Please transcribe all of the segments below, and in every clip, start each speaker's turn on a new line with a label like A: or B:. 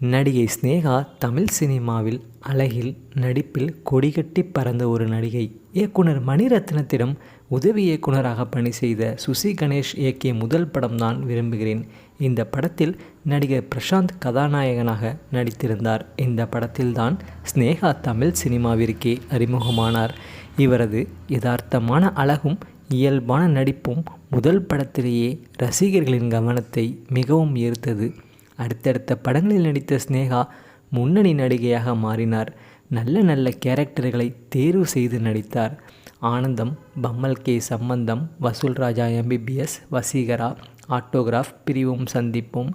A: நடிகை சினேகா தமிழ் சினிமாவில் அழகில் நடிப்பில் கொடிகட்டி பறந்த ஒரு நடிகை. இயக்குனர் மணிரத்னத்திடம் உதவி இயக்குனராக பணி செய்த சுசி கணேஷ் இயக்கிய முதல் படம் தான் விரும்புகிறேன். இந்த படத்தில் நடிகர் பிரசாந்த் கதாநாயகனாக நடித்திருந்தார். இந்த படத்தில்தான் சினேகா தமிழ் சினிமாவிற்கே அறிமுகமானார். இவரது யதார்த்தமான அழகும் இயல்பான நடிப்பும் முதல் படத்திலேயே ரசிகர்களின் கவனத்தை மிகவும் ஈர்த்தது. அடுத்தடுத்த படங்களில் நடித்த சினேகா முன்னணி நடிகையாக மாறினார். நல்ல நல்ல கேரக்டர்களை தேர்வு செய்து நடித்தார். ஆனந்தம் பம்மல் கே சம்பந்தம் வசூல் ராஜா எம்பிபிஎஸ் வசீகரா ஆட்டோகிராஃப் பிரிவும் சந்திப்பும்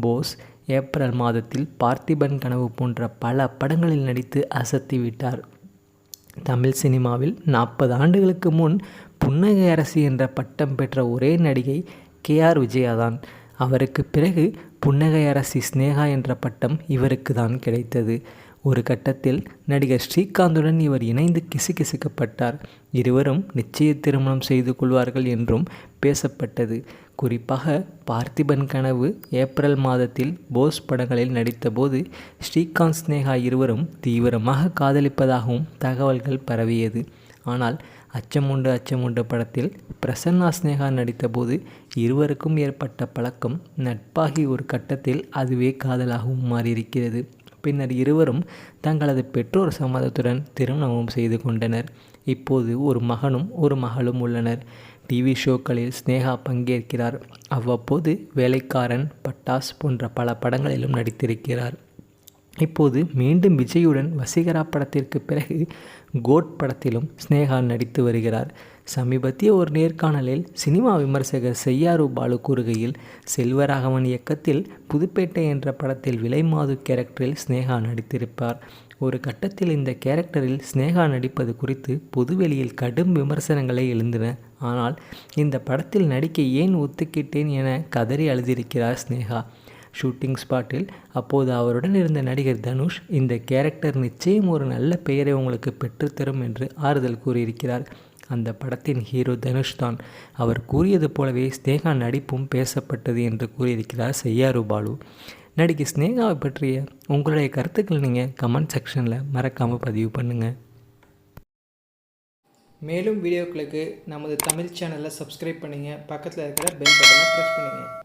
A: போஸ் ஏப்ரல் மாதத்தில் பார்த்திபன் கனவு போன்ற பல படங்களில் நடித்து அசத்திவிட்டார் தமிழ் சினிமாவில் நாற்பது ஆண்டுகளுக்கு முன் புன்னகை அரசி என்ற பட்டம் பெற்ற ஒரே நடிகை கே ஆர் விஜயாதான். அவருக்கு பிறகு புன்னகை அரசி ஸ்னேகா என்ற பட்டம் இவருக்கு தான் கிடைத்தது. ஒரு கட்டத்தில் நடிகர் ஸ்ரீகாந்துடன் இவர் இணைந்து கிசுகிசுக்கப்பட்டார். இருவரும் நிச்சய திருமணம் செய்து கொள்வார்கள் என்றும் பேசப்பட்டது. குறிப்பாக பார்த்திபன் கனவு ஏப்ரல் மாதத்தில் போஸ் படங்களில் நடித்தபோது ஸ்ரீகாந்த் ஸ்னேகா இருவரும் தீவிரமாக காதலிப்பதாகவும் தகவல்கள் பரவியது. ஆனால் அச்சமுண்டு அச்சமுண்டு படத்தில் பிரசன்னா ஸ்னேகா நடித்தபோது இருவருக்கும் ஏற்பட்ட பழக்கம் நட்பாகி ஒரு கட்டத்தில் அதுவே காதலாகவும் மாறியிருக்கிறது. பின்னர் இருவரும் தங்களது பெற்றோர் சம்மதத்துடன் திருமணமும் செய்து கொண்டனர். இப்போது ஒரு மகனும் ஒரு மகளும் உள்ளனர். டிவி ஷோக்களில் ஸ்னேகா பங்கேற்கிறார். அவ்வப்போது வேலைக்காரன் பட்டாஸ் போன்ற பல படங்களிலும் நடித்திருக்கிறார். இப்போது மீண்டும் விஜயுடன் வசீகரா படத்திற்கு பிறகு கோட் படத்திலும் ஸ்னேகா நடித்து வருகிறார். சமீபத்திய ஒரு நேர்காணலில் சினிமா விமர்சகர் செய்யாரு பாலு கூறுகையில் செல்வராகவன் இயக்கத்தில் புதுப்பேட்டை என்ற படத்தில் விலைமாது கேரக்டரில் ஸ்னேகா நடித்திருப்பார். ஒரு கட்டத்தில் இந்த கேரக்டரில் ஸ்னேகா நடிப்பது குறித்து பொதுவெளியில் கடும் விமர்சனங்களை எழுந்தன. ஆனால் இந்த படத்தில் நடிக்க ஏன் ஒத்துக்கிட்டேன் என கதறி அழுதிருக்கிறார் ஸ்னேகா ஷூட்டிங் ஸ்பாட்டில் அப்போது அவருடன் இருந்த நடிகர் தனுஷ் இந்த கேரக்டர் நிச்சயம் ஒரு நல்ல பெயரை உங்களுக்கு பெற்றுத்தரும் என்று ஆறுதல் கூறியிருக்கிறார். அந்த படத்தின் ஹீரோ தனுஷ் தான். அவர் கூறியது போலவே ஸ்னேகா நடிப்பும் பேசப்பட்டது என்று கூறியிருக்கிறார் செய்யாரு பாலு. நடிகை ஸ்னேகாவை பற்றிய உங்களுடைய கருத்துக்கள் நீங்கள் கமெண்ட் செக்ஷனில் மறக்காமல் பதிவு பண்ணுங்கள்
B: மேலும் வீடியோக்களுக்கு நமது தமிழ் சேனலை சப்ஸ்கிரைப் பண்ணுங்கள் பக்கத்தில் இருக்கிற பெல் பட்டனை ப்ரெஸ் பண்ணுங்கள்